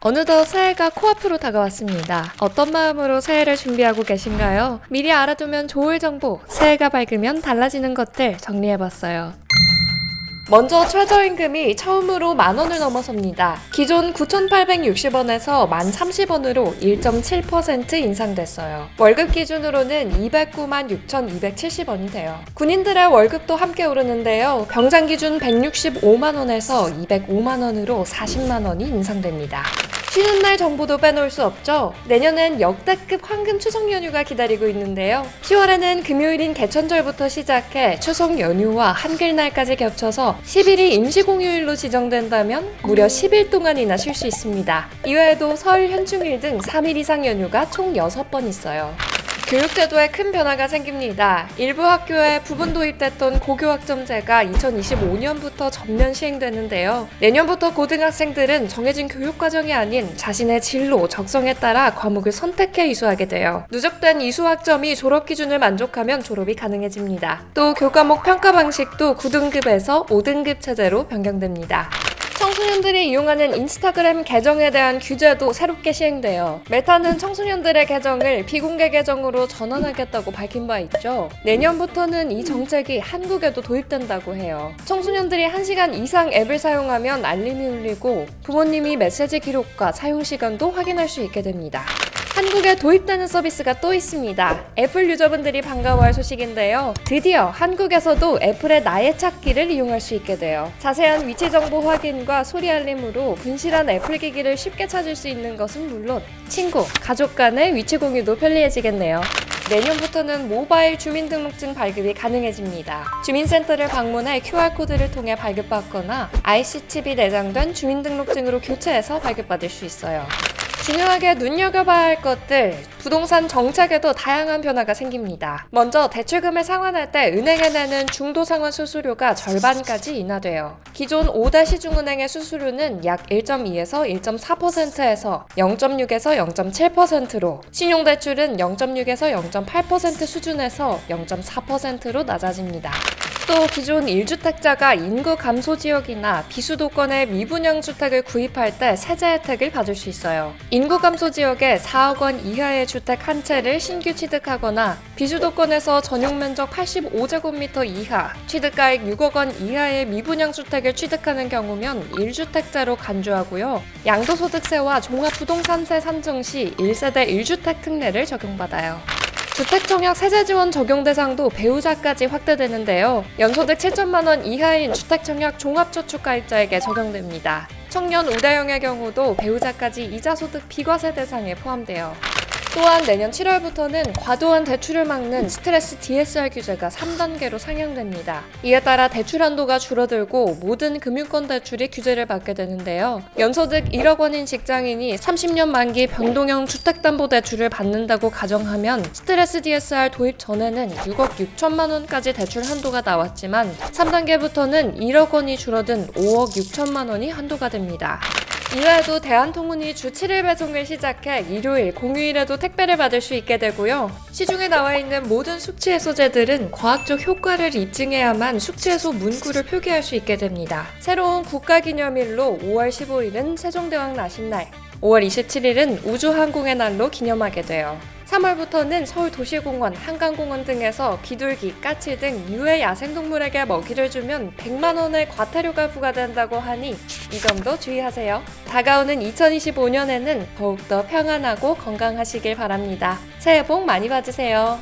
어느덧 새해가 코앞으로 다가왔습니다. 어떤 마음으로 새해를 준비하고 계신가요? 미리 알아두면 좋을 정보, 새해가 밝으면 달라지는 것들 정리해봤어요. 먼저 최저임금이 처음으로 만 원을 넘어섭니다. 기존 9,860원에서 1,030원으로 1.7% 인상됐어요. 월급 기준으로는 209만 6,270원이 돼요. 군인들의 월급도 함께 오르는데요. 병장 기준 165만 원에서 205만 원으로 40만 원이 인상됩니다. 쉬는 날 정보도 빼놓을 수 없죠. 내년엔 역대급 황금 추석 연휴가 기다리고 있는데요. 10월에는 금요일인 개천절부터 시작해 추석 연휴와 한글날까지 겹쳐서 10일이 임시공휴일로 지정된다면 무려 10일 동안이나 쉴 수 있습니다. 이외에도 설, 현충일 등 3일 이상 연휴가 총 6번 있어요. 교육제도에 큰 변화가 생깁니다. 일부 학교에 부분 도입됐던 고교학점제가 2025년부터 전면 시행되는데요. 내년부터 고등학생들은 정해진 교육과정이 아닌 자신의 진로, 적성에 따라 과목을 선택해 이수하게 돼요. 누적된 이수학점이 졸업 기준을 만족하면 졸업이 가능해집니다. 또 교과목 평가 방식도 9등급에서 5등급 체제로 변경됩니다. 청소년들이 이용하는 인스타그램 계정에 대한 규제도 새롭게 시행돼요. 메타는 청소년들의 계정을 비공개 계정으로 전환하겠다고 밝힌 바 있죠. 내년부터는 이 정책이 한국에도 도입된다고 해요. 청소년들이 1시간 이상 앱을 사용하면 알림이 울리고 부모님이 메시지 기록과 사용 시간도 확인할 수 있게 됩니다. 한국에 도입되는 서비스가 또 있습니다. 애플 유저분들이 반가워할 소식인데요. 드디어 한국에서도 애플의 나의 찾기를 이용할 수 있게 돼요. 자세한 위치 정보 확인과 소리 알림으로 분실한 애플 기기를 쉽게 찾을 수 있는 것은 물론 친구, 가족 간의 위치 공유도 편리해지겠네요. 내년부터는 모바일 주민등록증 발급이 가능해집니다. 주민센터를 방문해 QR코드를 통해 발급받거나 IC칩이 내장된 주민등록증으로 교체해서 발급받을 수 있어요. 중요하게 눈여겨봐야 할 것들 부동산 정책에도 다양한 변화가 생깁니다. 먼저 대출금을 상환할 때 은행에 내는 중도 상환 수수료가 절반까지 인하돼요. 기존 5대 시중은행의 수수료는 약 1.2에서 1.4%에서 0.6에서 0.7%로 신용대출은 0.6에서 0.8% 수준에서 0.4%로 낮아집니다. 또 기존 1주택자가 인구 감소 지역이나 비수도권의 미분양 주택을 구입할 때 세제 혜택을 받을 수 있어요. 인구 감소 지역에 4억 원 이하의 주택 한 채를 신규 취득하거나 비수도권에서 전용 면적 85제곱미터 이하, 취득가액 6억 원 이하의 미분양 주택을 취득하는 경우면 1주택자로 간주하고요. 양도소득세와 종합부동산세 산정 시 1세대 1주택 특례를 적용받아요. 주택청약 세제 지원 적용 대상도 배우자까지 확대되는데요. 연소득 7천만 원 이하인 주택청약 종합저축 가입자에게 적용됩니다. 청년 우대형의 경우도 배우자까지 이자 소득 비과세 대상에 포함돼요. 또한 내년 7월부터는 과도한 대출을 막는 스트레스 DSR 규제가 3단계로 상향됩니다. 이에 따라 대출 한도가 줄어들고 모든 금융권 대출이 규제를 받게 되는데요. 연소득 1억 원인 직장인이 30년 만기 변동형 주택담보대출을 받는다고 가정하면 스트레스 DSR 도입 전에는 6억 6천만 원까지 대출 한도가 나왔지만 3단계부터는 1억 원이 줄어든 5억 6천만 원이 한도가 됩니다. 이외에도 대한통운이 주 7일 배송을 시작해 일요일, 공휴일에도 택배를 받을 수 있게 되고요. 시중에 나와 있는 모든 숙취 해소제들은 과학적 효과를 입증해야만 숙취 해소 문구를 표기할 수 있게 됩니다. 새로운 국가기념일로 5월 15일은 세종대왕 나신날, 5월 27일은 우주항공의 날로 기념하게 돼요. 3월부터는 서울 도시공원, 한강공원 등에서 비둘기, 까치 등 유해 야생동물에게 먹이를 주면 100만 원의 과태료가 부과된다고 하니 이 점도 주의하세요. 다가오는 2025년에는 더욱더 평안하고 건강하시길 바랍니다. 새해 복 많이 받으세요.